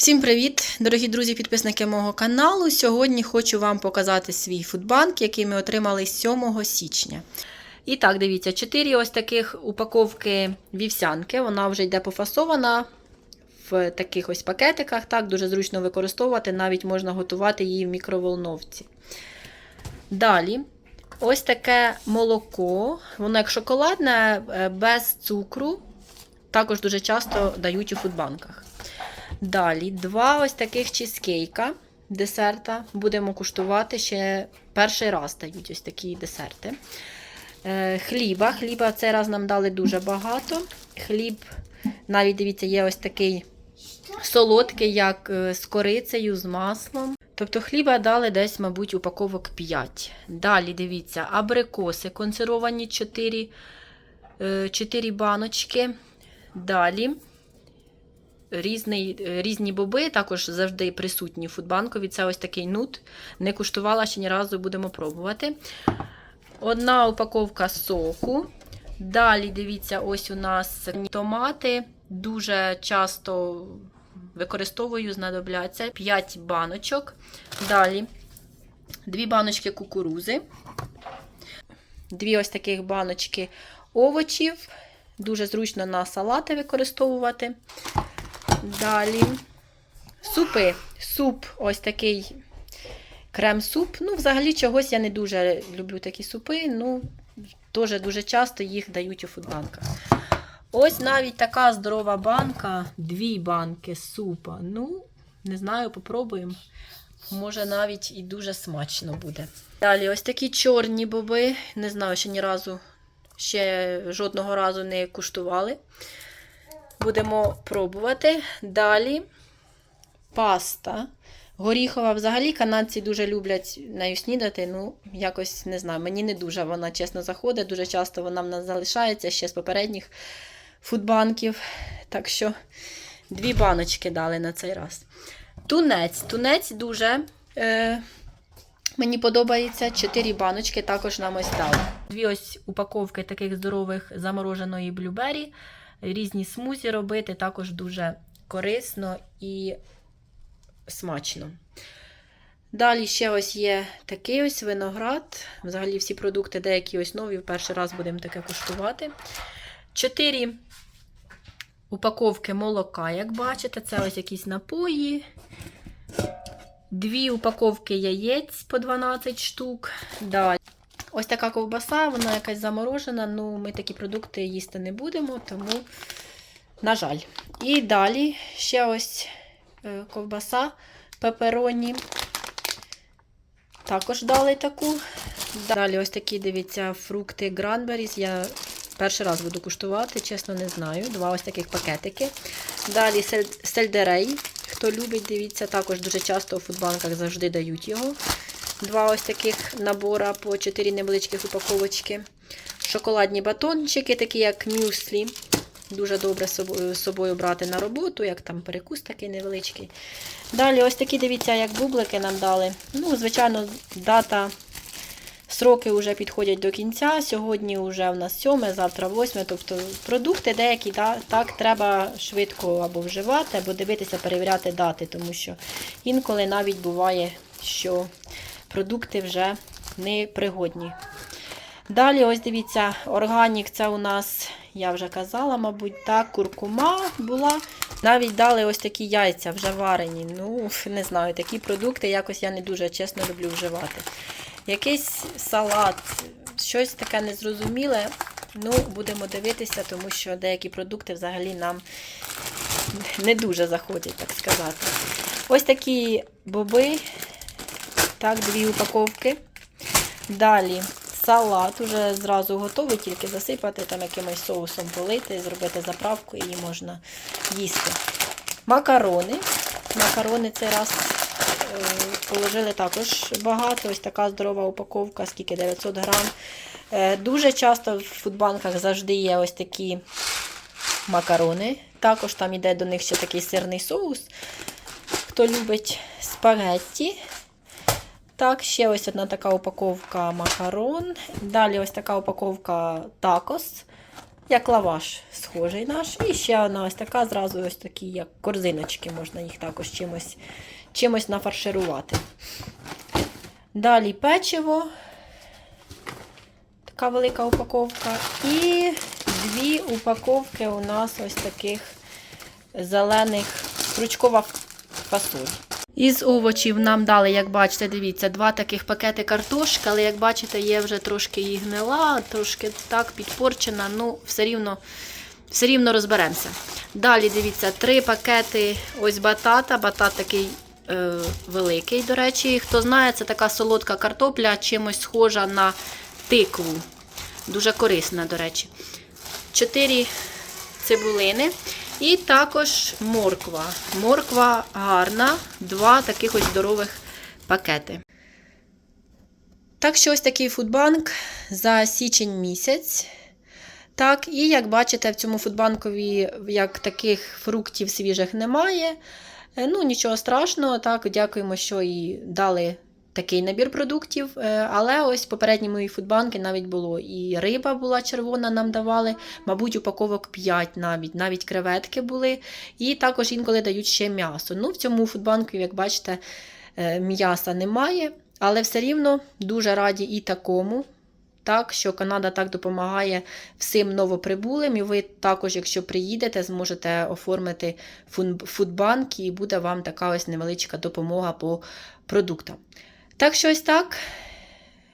Всім привіт, дорогі друзі-підписники мого каналу. Сьогодні хочу вам показати свій фудбанк, який ми отримали 7 січня. І так, дивіться, 4 ось таких упаковки вівсянки. Вона вже йде пофасована в таких ось пакетиках. Так, дуже зручно використовувати, навіть можна готувати її в мікроволновці. Далі, ось таке молоко. Воно як шоколадне, е, без цукру. Також дуже часто дають у фудбанках. Далі два ось таких чизкейка десерта. Будемо куштувати ще перший раз дають ось такі десерти. Е, хліба. Хліба цей раз нам дали дуже багато. Хліб, навіть дивіться, є ось такий солодкий, як е, з корицею, з маслом. Тобто хліба дали десь, мабуть, упаковок 5. Далі дивіться, абрикоси консервовані 4, 4 баночки. Далі різний, різні боби, також завжди присутні в фудбанкові. Це ось такий нут. Не куштувала ще ні разу, будемо пробувати. Одна упаковка соку. Далі, дивіться, ось у нас томати. Дуже часто використовую, знадобляться 5 баночок. Далі дві баночки кукурузи. Дві ось таких баночки овочів. Дуже зручно на салати використовувати. Далі супи. Суп, ось такий крем-суп. Ну, взагалі, чогось я не дуже люблю такі супи. Ну, теж дуже часто їх дають у фудбанках. Ось навіть така здорова банка, дві банки супа. Ну, не знаю, попробуємо. Може, навіть і дуже смачно буде. Далі, ось такі чорні боби. Не знаю, ще ні разу, ще жодного разу не куштували. Будемо пробувати. Далі паста. Горіхова. Взагалі канадці дуже люблять нею снідати. Ну, якось не знаю. Мені не дуже вона чесно заходить. Дуже часто вона в нас залишається ще з попередніх фудбанків. Так що дві баночки дали на цей раз. Тунець. Тунець дуже е, мені подобається. Чотири баночки також нам ось дали. Дві ось упаковки таких здорових замороженої блюбері різні смузі робити, також дуже корисно і смачно. Далі ще ось є такий ось виноград. Взагалі всі продукти деякі ось нові, в перший раз будемо таке куштувати. Чотири упаковки молока, як бачите, це ось якісь напої. Дві упаковки яєць по 12 штук. Далі. Ось така ковбаса, вона якась заморожена, ну ми такі продукти їсти не будемо, тому, на жаль. І далі ще ось е, ковбаса пепероні. Також дали таку. Далі ось такі, дивіться, фрукти Гранберіс. Я перший раз буду куштувати, чесно, не знаю. Два ось таких пакетики. Далі сельдерей. Хто любить, дивіться, також дуже часто у фудбанках завжди дають його. Два ось таких набора по 4 невеличких упаковочки. Шоколадні батончики, такі як мюслі. Дуже добре з собою брати на роботу, як там перекус такий невеличкий. Далі, ось такі, дивіться, як бублики нам дали. Ну, звичайно, дата, сроки вже підходять до кінця. Сьогодні вже в нас 7, завтра 8. Тобто продукти деякі так треба швидко або вживати, або дивитися, перевіряти дати, тому що інколи навіть буває, що продукти вже не пригодні. Далі, ось дивіться, органік це у нас, я вже казала, мабуть, так, куркума була. Навіть дали ось такі яйця вже варені. Ну, не знаю, такі продукти якось я не дуже чесно люблю вживати. Якийсь салат, щось таке незрозуміле. Ну, будемо дивитися, тому що деякі продукти взагалі нам не дуже заходять, так сказати. Ось такі боби. Так, дві упаковки. Далі салат уже зразу готовий, тільки засипати там якимось соусом полити, зробити заправку і можна їсти. Макарони. Макарони цей раз е, положили також багато. Ось така здорова упаковка, скільки 900 грам. Е, дуже часто в фудбанках завжди є ось такі макарони. Також там йде до них ще такий сирний соус. Хто любить спагетті. Так, ще ось одна така упаковка макарон. Далі ось така упаковка такос. як лаваш схожий наш. І ще одна ось така, зразу ось такі, як корзиночки, можна їх також чимось, чимось нафарширувати. Далі печиво. Така велика упаковка. І дві упаковки у нас ось таких зелених стручкова фасоль. Із овочів нам дали, як бачите, дивіться, два таких пакети картошки, але як бачите, є вже трошки її гнила, трошки так підпорчена, ну, все рівно, все рівно розберемося. Далі дивіться, три пакети ось батата. Батат такий е, великий, до речі. Хто знає, це така солодка картопля, чимось схожа на тикву. Дуже корисна, до речі. Чотири цибулини. І також морква. Морква гарна, два таких ось здорових пакети. Так що ось такий фудбанк за січень місяць. Так, і як бачите, в цьому фудбанкові як таких фруктів свіжих немає. Е, Ну, нічого страшного, так, дякуємо, що і дали такий набір продуктів. Е, Але ось попередні мої фудбанки навіть було і риба була червона, нам давали, мабуть, упаковок 5 навіть, навіть креветки були. І також інколи дають ще м'ясо. Ну, в цьому фудбанку, як бачите, е, м'яса немає, але все рівно дуже раді і такому. Так, що Канада так допомагає всім новоприбулим, і ви також, якщо приїдете, зможете оформити фудбанк, і буде вам така ось невеличка допомога по продуктам. Так що ось так.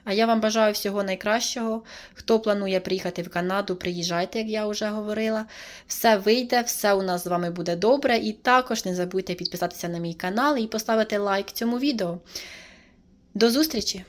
А я вам бажаю всього найкращого. Хто планує приїхати в Канаду, приїжджайте, як я вже говорила. Все вийде, все у нас з вами буде добре. І також не забудьте підписатися на мій канал і поставити лайк цьому відео. До зустрічі!